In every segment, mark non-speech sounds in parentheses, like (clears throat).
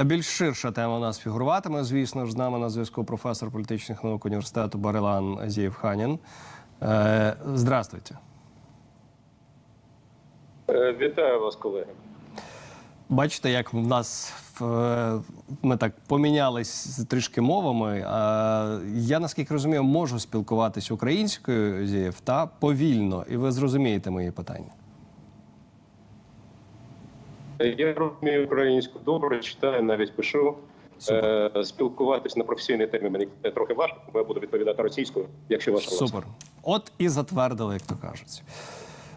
А більш ширша тема у нас фігуруватиме. Звісно ж, з нами на зв'язку професор політичних наук університету Барилан Азіїв Ханін. Е, здравствуйте. Е, Вітаю вас, колеги. Бачите, як в нас е, ми так помінялись трішки мовами. Я наскільки розумію, можу спілкуватись українською Азіїв та повільно, і ви зрозумієте мої питання. Я розумію українську добре, читаю, навіть пишу. Супер. Е, Спілкуватись на професійний темі мені трохи важко, бо я буду відповідати російською, якщо ваша Супер. Супер. От і затвердили, як то кажуть.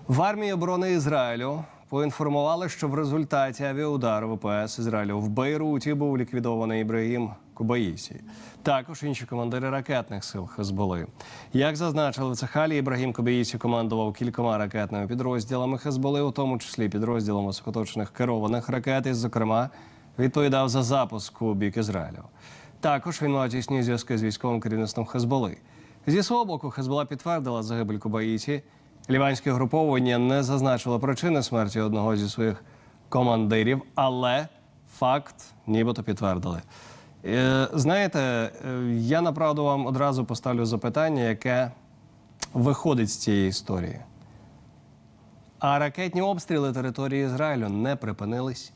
В армії оборони Ізраїлю поінформували, що в результаті авіаудару ВПС Ізраїлю в Бейруті був ліквідований Ібрагім Кубаїсі. Також інші командири ракетних сил Хезболи. Як зазначили в Цехалі, Ібрагім Кубаїсі командував кількома ракетними підрозділами Хезболи, у тому числі підрозділом високоточних керованих ракет, і, зокрема, відповідав за запуск у бік Ізраїлю. Також він мав тісні зв'язки з військовим керівництвом Хезболи. Зі свого боку, Хезбола підтвердила загибель Кубаїті. Ліванське груповання не зазначило причини смерті одного зі своїх командирів, але факт нібито підтвердили. Е, знаєте, е, я направду вам одразу поставлю запитання, яке виходить з цієї історії. А ракетні обстріли території Ізраїлю не припинились.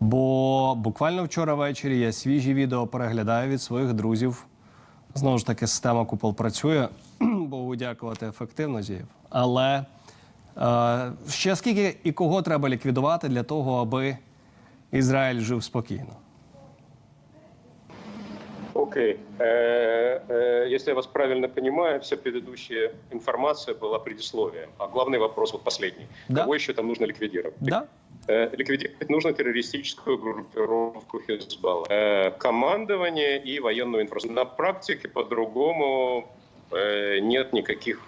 Бо буквально вчора ввечері я свіжі відео переглядаю від своїх друзів. Знову ж таки, система купол працює. (clears throat) Богу дякувати ефективно зіяв. Але е, ще скільки і кого треба ліквідувати для того, аби Ізраїль жив спокійно? Окей. Э, э, Если я вас правильно понимаю, вся предыдущая информация была предисловием. А главный вопрос, вот последний. Да. Кого еще там нужно ликвидировать? Да? Э, Ликвидировать нужно террористическую группировку Хизбалла. Командование и военную инфраструктуру. На практике по-другому нет никаких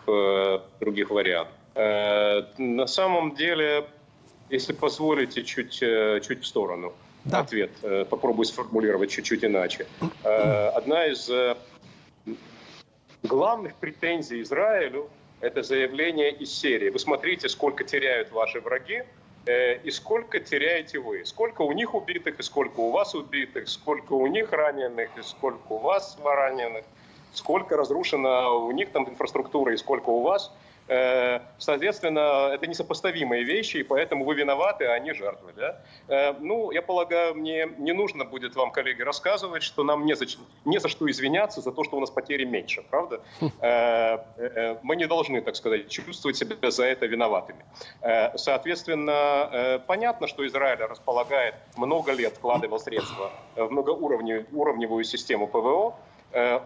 других вариантов. На самом деле, если позволите, чуть, чуть в сторону Да. ответ. Э, Попробую сформулировать чуть-чуть иначе. Э, Одна из э, главных претензий Израилю – это заявление из серии. Вы смотрите, сколько теряют ваши враги, и сколько теряете вы. Сколько у них убитых, и сколько у вас убитых, сколько у них раненых, и сколько у вас раненых, сколько разрушена у них там инфраструктура, и сколько у вас. Э, Соответственно, это несопоставимые вещи, и поэтому вы виноваты, а они жертвы. Да? Э, Ну, я полагаю, мне не нужно будет вам, коллеги, рассказывать, что нам не за, не за что извиняться за то, что у нас потери меньше, правда? Э, э, Мы не должны, так сказать, чувствовать себя за это виноватыми. Соответственно, понятно, что Израиль располагает, много лет вкладывал средства в многоуровневую систему ПВО,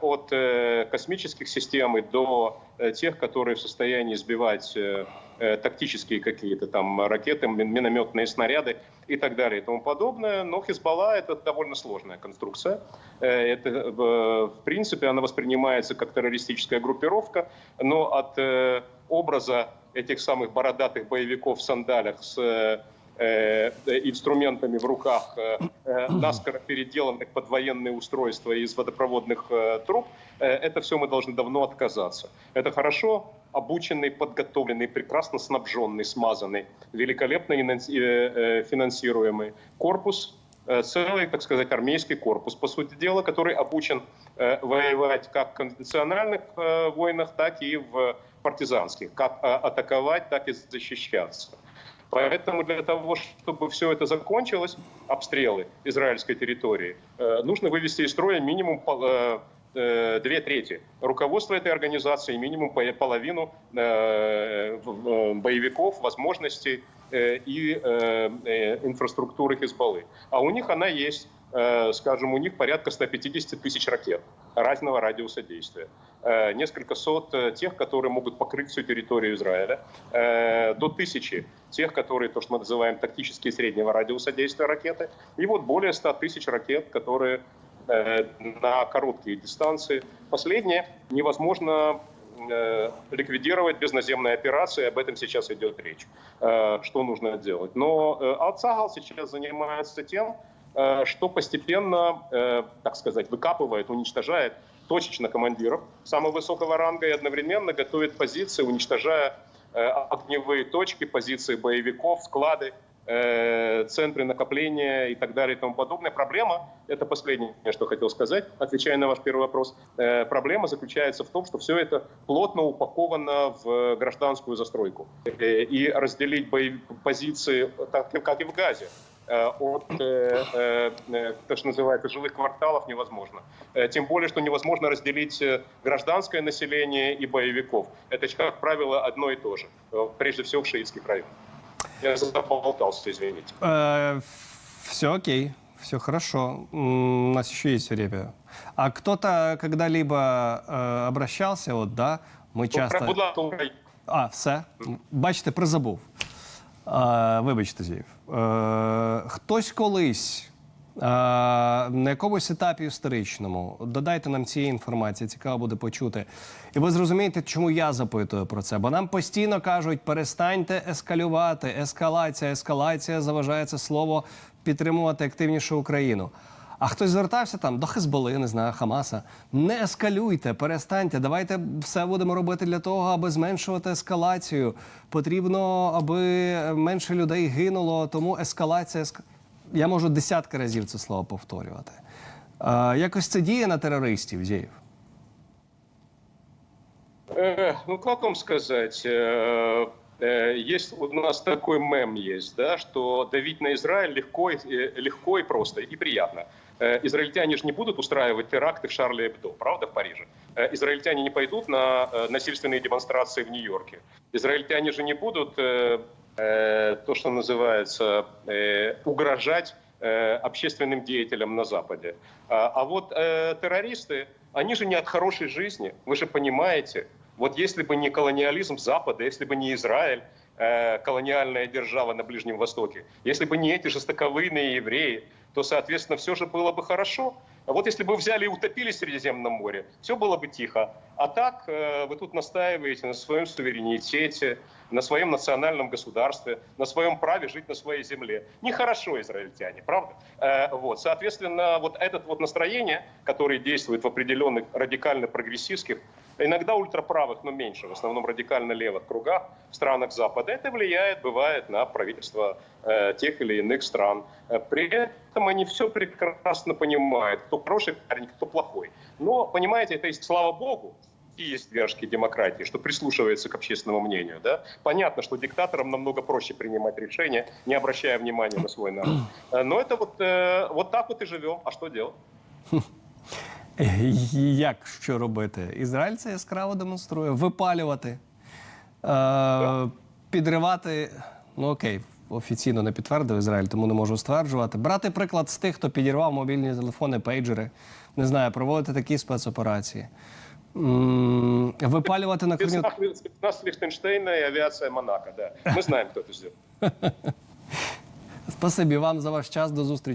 от э, космических систем и до э, тех, которые в состоянии сбивать э, э, тактические какие-то там ракеты, мин- минометные снаряды и так далее и тому подобное. Но Хизбалла это довольно сложная конструкция. Э, Это, э, в принципе, она воспринимается как террористическая группировка, но от э, образа этих самых бородатых боевиков в сандалях с э, э, инструментами в руках, э, э, наскоро переделанных под военные устройства из водопроводных э, труб, э, это все мы должны давно отказаться. Это хорошо обученный, подготовленный, прекрасно снабженный, смазанный, великолепно инанс- э, э, финансируемый корпус, э, целый, так сказать, армейский корпус, по сути дела, который обучен э, воевать как в конвенциональных э, войнах, так и в партизанских, как э, атаковать, так и защищаться. Поэтому для того, чтобы все это закончилось, обстрелы израильской территории, э, нужно вывести из строя минимум э, э, две трети. Руководство этой организации, минимум по- половину боевиков, возможностей и инфраструктуры Хизбаллы. А у них она есть. Скажем, у них порядка 150 тысяч ракет разного радиуса действия. Э, Несколько сот э, тех, которые могут покрыть всю территорию Израиля. Э, До тысячи тех, которые, то, что мы называем тактические среднего радиуса действия ракеты. И вот более 100 тысяч ракет, которые на короткие дистанции. Последнее невозможно ликвидировать без наземной операции, об этом сейчас идет речь, что нужно делать. Но Алцагал сейчас занимается тем, что постепенно, так сказать, выкапывает, уничтожает точечно командиров самого высокого ранга и одновременно готовит позиции, уничтожая э, огневые точки, позиции боевиков, склады, э, центры накопления и так далее и тому подобное. Проблема, это последнее, что хотел сказать, отвечая на ваш первый вопрос, э, проблема заключается в том, что все это плотно упаковано в гражданскую застройку. И разделить бои- позиции, так, как и в Газе, от, э, э, э, то, что называется, жилых кварталов невозможно. Э, Тем более, что невозможно разделить э, гражданское население и боевиков. Это, как правило, одно и то же. Э, Прежде всего в шиитских районах. Я заболтался, извините. все окей, все хорошо. У нас еще есть время. А кто-то когда-либо э, обращался, от, да? Ми часто... Будь ласка. А, все. Бачите, призабув. Е, вибачте, Зіїв. Е, хтось колись е, на якомусь етапі історичному, додайте нам цієї інформації, цікаво буде почути. І ви зрозумієте, чому я запитую про це. Бо нам постійно кажуть, перестаньте ескалювати. Ескалація, ескалація заважає це слово підтримувати активнішу Україну. А хтось звертався там до Хезболи, не знаю, Хамаса. Не ескалюйте, перестаньте. Давайте все будемо робити для того, аби зменшувати ескалацію. Потрібно, аби менше людей гинуло. Тому ескалація еск... я можу десятки разів це слово повторювати. Е, якось це діє на терористів, Зєєв. Э, ну, как вам сказать? Э, э, Есть у нас такой мем есть, да, что давить на Израиль легко, и- э, легко и просто, и приятно. Э, Израильтяне же не будут устраивать теракты в Шарле Эбдо, правда, в Париже? Э, Израильтяне не пойдут на э, насильственные демонстрации в Нью-Йорке. Израильтяне же не будут то, что называется, угрожать общественным деятелям на Западе. А, а вот террористы, они же не от хорошей жизни, вы же понимаете. Вот если бы не колониализм Запада, если бы не Израиль, э, колониальная держава на Ближнем Востоке, если бы не эти жестоковыйные евреи, то, соответственно, все же было бы хорошо. А вот если бы взяли и утопили в Средиземном море, все было бы тихо. А так э, вы тут настаиваете на своем суверенитете, на своем национальном государстве, на своем праве жить на своей земле. Нехорошо, израильтяне, правда? Э, вот, соответственно, вот это вот настроение, которое действует в определенных радикально-прогрессистских, иногда ультраправых, но меньше, в основном радикально-левых кругах в странах Запада, это влияет, бывает, на правительство э, тех или иных стран. Э, При этом они все прекрасно понимают, кто хороший парень, кто плохой. Но, понимаете, это и слава богу, и есть вершки демократии, что прислушивается к общественному мнению. Да? Понятно, что диктаторам намного проще принимать решения, не обращая внимания на свой народ. Э, Но это вот, э, вот так вот и живем. А что делать? Як що робити? Ізраїль це яскраво демонструє. Випалювати, е, підривати. Ну окей, офіційно не підтвердив Ізраїль, тому не можу стверджувати. Брати приклад з тих, хто підірвав мобільні телефони, пейджери, не знаю, проводити такі спецоперації. М, Випалювати на коню. Спецназ, спецназ Лихтенштейна и авиация Монако, да. Мы знаем, кто это сделал. Спасибі вам за ваш час. До зустрічі.